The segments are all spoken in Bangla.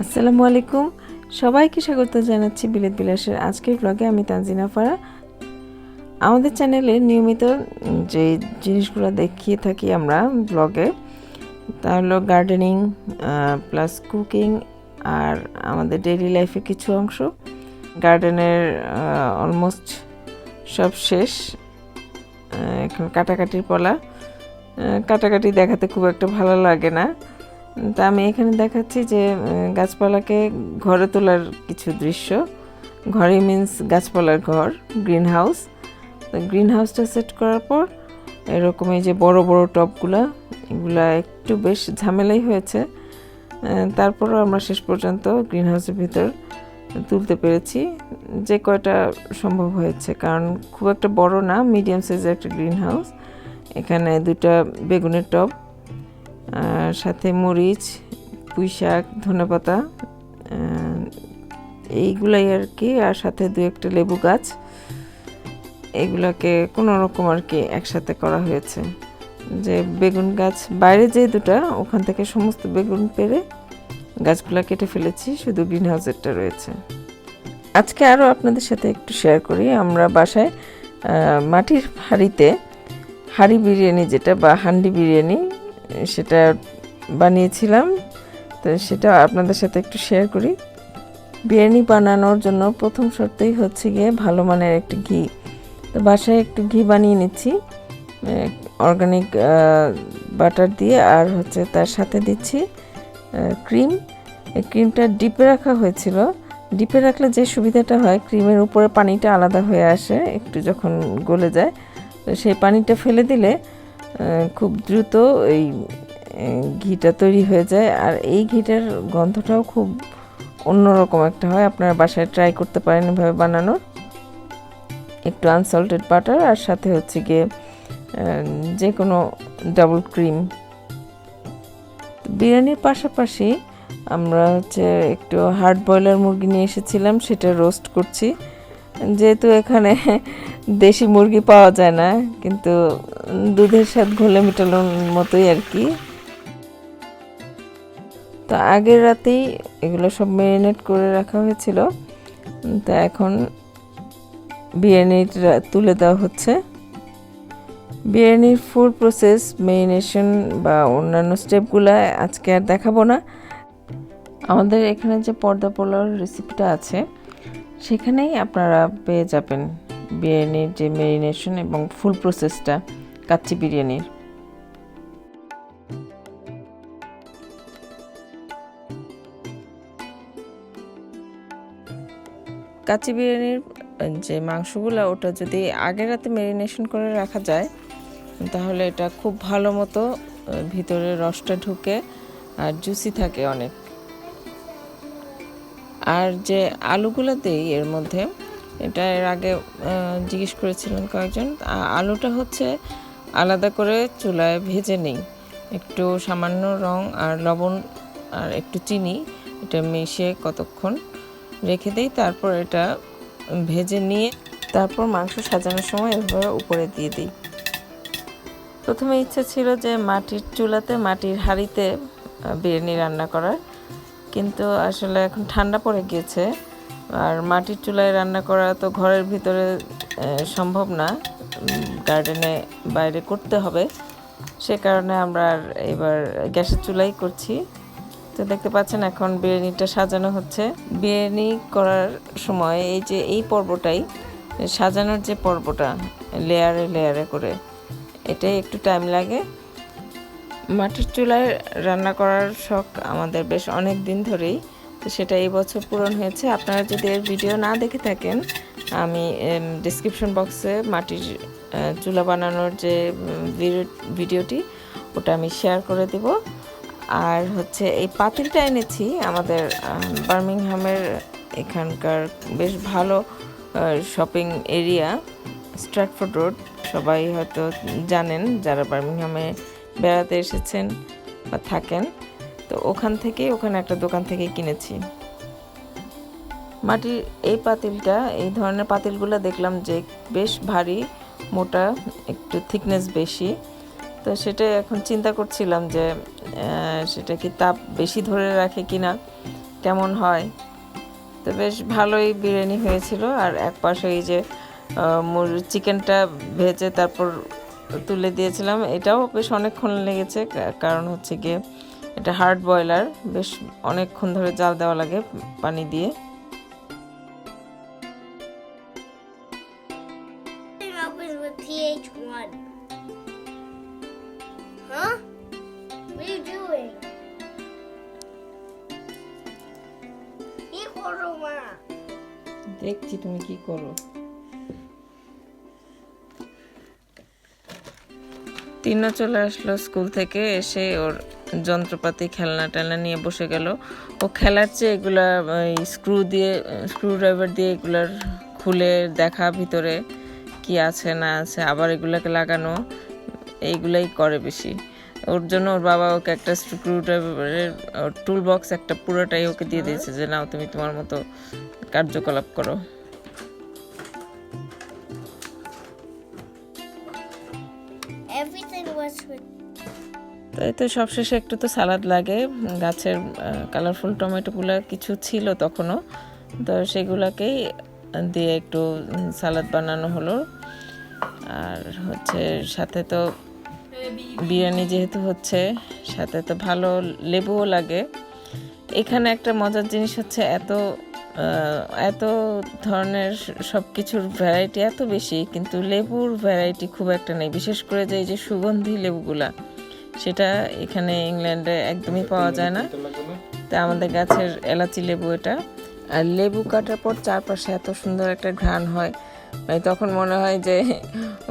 আসসালামু আলাইকুম। সবাইকে স্বাগত জানাচ্ছি বিলেত বিলাসের আজকের ব্লগে আমি তানজিনা ফারা। আমাদের চ্যানেলে নিয়মিত যে জিনিসগুলো দেখিয়ে থাকি আমরা ব্লগে তা হলো গার্ডেনিং প্লাস কুকিং আর আমাদের ডেইলি লাইফে কিছু অংশ। গার্ডেনের অলমোস্ট সব শেষ। এখন কাটাকাটির পলা। কাটাকাটি দেখাতে খুব একটা ভালো লাগে না। তা আমি এখানে দেখাচ্ছি যে গাছপালাকে ঘরে তোলার কিছু দৃশ্য। ঘরে মিন্স গাছপালার ঘর গ্রিন হাউস গ্রিন হাউসটা সেট করার পর, এরকম এই যে বড় বড় টবগুলা, এগুলা একটু বেশ ঝামেলাই হয়েছে। তারপরও আমরা শেষ পর্যন্ত গ্রিন হাউসের ভিতর তুলতে পেরেছি। যে কয়টা সম্ভব হয়েছে, কারণ খুব একটা বড় না মিডিয়াম সাইজের একটা গ্রিন হাউস এখানে দুটা বেগুনের টব আর সাথে মরিচ পুঁই শাক ধনেপাতা এইগুলাই আর কি, আর সাথে দু একটা লেবু গাছ। এগুলাকে কোনো রকম আর কি একসাথে করা হয়েছে। যে বেগুন গাছ বাইরে যে দুটা, ওখান থেকে সমস্ত বেগুন পেরে গাছগুলো কেটে ফেলেছি, শুধু গ্রিন হাউসেরটা রয়েছে। আজকে আরও আপনাদের সাথে একটু শেয়ার করি। আমরা বাসায় মাটির হাঁড়িতে হাঁড়ি বিরিয়ানি যেটা বা হান্ডি বিরিয়ানি সেটা বানিয়েছিলাম। তো সেটা আপনাদের সাথে একটু শেয়ার করি। বিরিয়ানি বানানোর জন্য প্রথম শর্তই হচ্ছে গিয়ে ভালো মানের একটু ঘি। তো বাসায় একটু ঘি বানিয়ে নিচ্ছি। অর্গানিক বাটার দিয়ে আর হচ্ছে তার সাথে দিচ্ছি ক্রিম এই ক্রিমটা ডিপে রাখা হয়েছিল। ডিপে রাখলে যে সুবিধাটা হয় ক্রিমের উপরে পানিটা আলাদা হয়ে আসে, একটু যখন গলে যায়। তো সেই পানিটা ফেলে দিলে খুব দ্রুত এই ঘিটা তৈরি হয়ে যায়। আর এই ঘিটার গন্ধটাও খুব অন্যরকম একটা হয়। আপনারা বাসায় ট্রাই করতে পারেন এভাবে বানানোর। একটু আনসল্টেড বাটার আর সাথে হচ্ছে গিয়ে যে কোনো ডাবল ক্রিম বিরিয়ানির পাশাপাশি আমরা হচ্ছে একটু হার্ড বয়লার মুরগি নিয়ে এসেছিলাম, সেটা রোস্ট করছি। যেহেতু এখানে দেশি মুরগি পাওয়া যায় না, কিন্তু দুধের সাথে ঘোলে মেটানোর মতোই আর কি। তো আগের রাতেই এগুলো সব ম্যারিনেট করে রাখা হয়েছিল। তা এখন বিরিয়ানিটা তুলে দেওয়া হচ্ছে। বিরিয়ানির ফুল প্রসেস মেরিনেশন বা অন্যান্য স্টেপগুলো আজকে আর দেখাবো না। আমাদের এখানে যে পর্দা পোলার রেসিপিটা আছে, সেখানেই আপনারা পেয়ে যাবেন। বিরিয়ানির যে মেরিনেশন এবং ফুল প্রসেসটা কাচ্চি বিরিয়ানির। কাচ্চি বিরিয়ানির যে মাংসগুলো ওটা যদি আগের রাতে মেরিনেশন করে রাখা যায়, তাহলে এটা খুব ভালো মতো ভিতরে রসটা ঢুকে আর জুসি থাকে অনেক। আর যে আলুগুলো দেই এর মধ্যে এটা এর আগে জিজ্ঞেস করেছিলেন কয়েকজন। আলুটা হচ্ছে আলাদা করে চুলায় ভেজে নেই। একটু সামান্য রং আর লবণ আর একটু চিনি এটা মিশিয়ে কতক্ষণ রেখে দেই। তারপর এটা ভেজে নিয়ে তারপর মাংস সাজানোর সময় এভাবে উপরে দিয়ে দিই। প্রথমে ইচ্ছা ছিল যে মাটির চুলাতে মাটির হাঁড়িতে বিরিয়ানি রান্না করার। কিন্তু আসলে এখন ঠান্ডা পড়ে গিয়েছে। আর মাটির চুলায় রান্না করা তো ঘরের ভিতরে সম্ভব না। গার্ডেনে বাইরে করতে হবে। সে কারণে আমরা এবার গ্যাসের চুলাই করছি। তো দেখতে পাচ্ছেন এখন বিরিয়ানিটা সাজানো হচ্ছে। বিরিয়ানি করার সময় এই যে, এই পর্বটাই, সাজানোর যে পর্বটা, লেয়ারে লেয়ারে করে, এটাই একটু টাইম লাগে। মাটির চুলায় রান্না করার শখ আমাদের বেশ অনেক দিন ধরেই। তো সেটা এই বছর পূরণ হয়েছে। আপনারা যদি এর ভিডিও না দেখে থাকেন, আমি ডিসক্রিপশন বক্সে মাটির চুলা বানানোর যে ভিডিও- ভিডিওটি ওটা আমি শেয়ার করে দেব। আর হচ্ছে এই পাতিলটা এনেছি আমাদের বার্মিংহামের এখানকার বেশ ভালো শপিং এরিয়া স্ট্র্যাটফোর্ড রোড সবাই হয়তো জানেন, যারা বার্মিংহামে বেড়াতে এসেছেন বা থাকেন। তো ওখান থেকে ওখানে একটা দোকান থেকে কিনেছি। মাটির এই পাতিলটা, এই ধরনের পাতিলগুলো দেখলাম যে বেশ ভারী, মোটা, একটু থিকনেস বেশি। তো সেটা এখন চিন্তা করছিলাম যে সেটা কি তাপ বেশি ধরে রাখে কিনা, কেমন হয়? তো বেশ ভালোই বিরিয়ানি হয়েছিল। আর এক পাশে এই যে চিকেনটা ভেজে তারপর তুলে দিয়েছিলাম। এটাও বেশ অনেকক্ষণ লেগেছে কারণ হচ্ছে গিয়ে এটা হার্ড বয়লার বেশ অনেকক্ষণ ধরে জাল দেওয়া লাগে পানি দিয়ে। দেখছি তুমি কি করো। তিন্না চলে আসলো স্কুল থেকে এসে ওর যন্ত্রপাতি খেলনা টেলনা নিয়ে বসে গেল। ও খেলার চেয়ে এগুলা স্ক্রু দিয়ে স্ক্রু ড্রাইভার দিয়ে এগুলার খুলে দেখা ভিতরে কি আছে না আছে আবার এগুলাকে লাগানো এইগুলাই করে বেশি। ওর জন্য ওর বাবা ওকে একটা স্ক্রু ড্রাইভারের টুল বক্স একটা পুরোটাই ওকে দিয়ে দিয়েছে যে নাও তুমি তোমার মতো কার্যকলাপ করো। তাই তো সবশেষে একটু তো সালাদ লাগে। গাছের কালারফুল টমেটোগুলো কিছু ছিল তখনও। তো সেগুলোকেই দিয়ে একটু সালাদ বানানো হলো। আর হচ্ছে সাথে তো বিরিয়ানি যেহেতু হচ্ছে, সাথে তো ভালো লেবুও লাগে। এখানে একটা মজার জিনিস হচ্ছে এত এত ধরনের সব কিছুর ভ্যারাইটি এত বেশি, কিন্তু লেবুর ভ্যারাইটি খুব একটা নেই। বিশেষ করে যে, এই যে সুগন্ধি লেবুগুলা। সেটা এখানে ইংল্যান্ডে একদমই পাওয়া যায় না। তা আমাদের গাছের এলাচি লেবু এটা। আর লেবু কাটার পর চারপাশে এত সুন্দর একটা ঘ্রাণ হয়। মানে তখন মনে হয় যে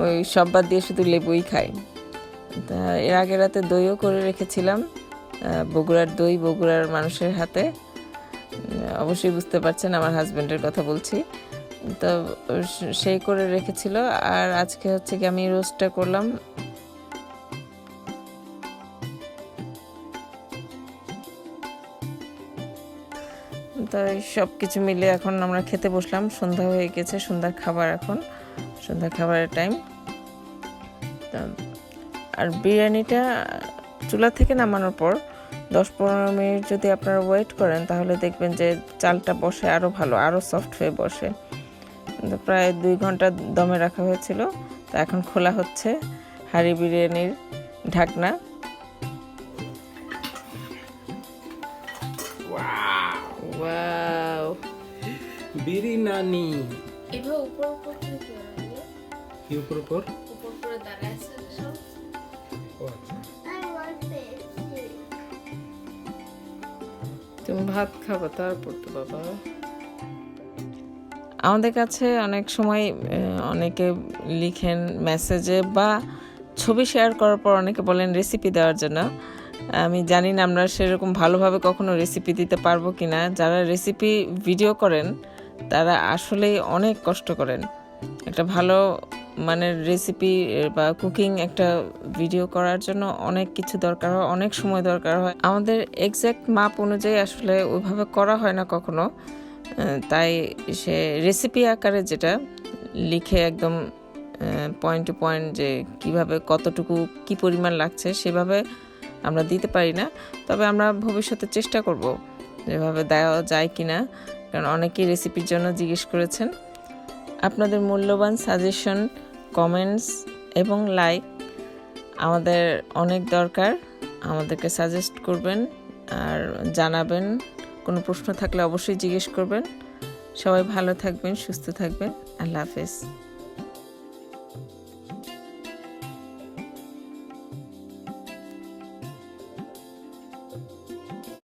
ওই সব বাদ দিয়ে শুধু লেবুই খাই। তা এর আগের রাতে দইও করে রেখেছিলাম বগুড়ার দই বগুড়ার মানুষের হাতে। অবশ্যই বুঝতে পারছেন আমার হাজব্যান্ডের কথা বলছি। তো সেই করে রেখেছিল। আর আজকে হচ্ছে কি আমি রোস্টটা করলাম। তাই সব কিছু মিলে এখন আমরা খেতে বসলাম। সন্ধ্যা হয়ে গেছে, সন্ধ্যার খাবার এখন। সন্ধ্যার খাবারের টাইম আর বিরিয়ানিটা চুলা থেকে নামানোর পর, দশ পনেরো মিনিট যদি আপনারা ওয়েট করেন, তাহলে দেখবেন যে চালটা বসে আরও ভালো আরও সফট হয়ে বসে। তো প্রায় দুই ঘণ্টা দমে রাখা হয়েছিল। তা এখন খোলা হচ্ছে হাড়ি বিরিয়ানির ঢাকনা। ওয়াও বিরিয়ানি এভাবে উপর উপর করে কি উপর উপর উপর করে দাঁড়ায় আছে সব আচ্ছা। তুমি ভাত খাব তারপর তো বাবা। আমাদের কাছে অনেক সময় আহ, অনেকে লিখেন মেসেজে বা ছবি শেয়ার করার পর অনেকে বলেন রেসিপি দেওয়ার জন্য। আমি জানি না আমরা সেরকম ভালোভাবে কখনো রেসিপি দিতে পারব কি না যারা রেসিপি ভিডিও করেন, তারা আসলেই অনেক কষ্ট করেন। একটা ভালো মানের রেসিপি বা কুকিং একটা ভিডিও করার জন্য অনেক কিছু দরকার হয়, অনেক সময় দরকার হয়। আমাদের এক্স্যাক্ট মাপ অনুযায়ী আসলে ওইভাবে করা হয় না কখনো। তাই সে রেসিপি আকারে যেটা লিখে একদম পয়েন্ট টু পয়েন্ট যে কীভাবে কতটুকু কি পরিমাণ লাগছে সেভাবে আমরা দিতে পারি না, তবে আমরা ভবিষ্যতে চেষ্টা করব যেভাবে দেওয়া যায় কি না কারণ অনেকেই রেসিপির জন্য জিজ্ঞেস করেছেন। আপনাদের মূল্যবান সাজেশন কমেন্টস এবং লাইক আমাদের অনেক দরকার। আমাদেরকে সাজেস্ট করবেন আর জানাবেন। কোনো প্রশ্ন থাকলে অবশ্যই জিজ্ঞেস করবেন। সবাই ভালো থাকবেন, সুস্থ থাকবেন। আল্লাহ হাফেজ।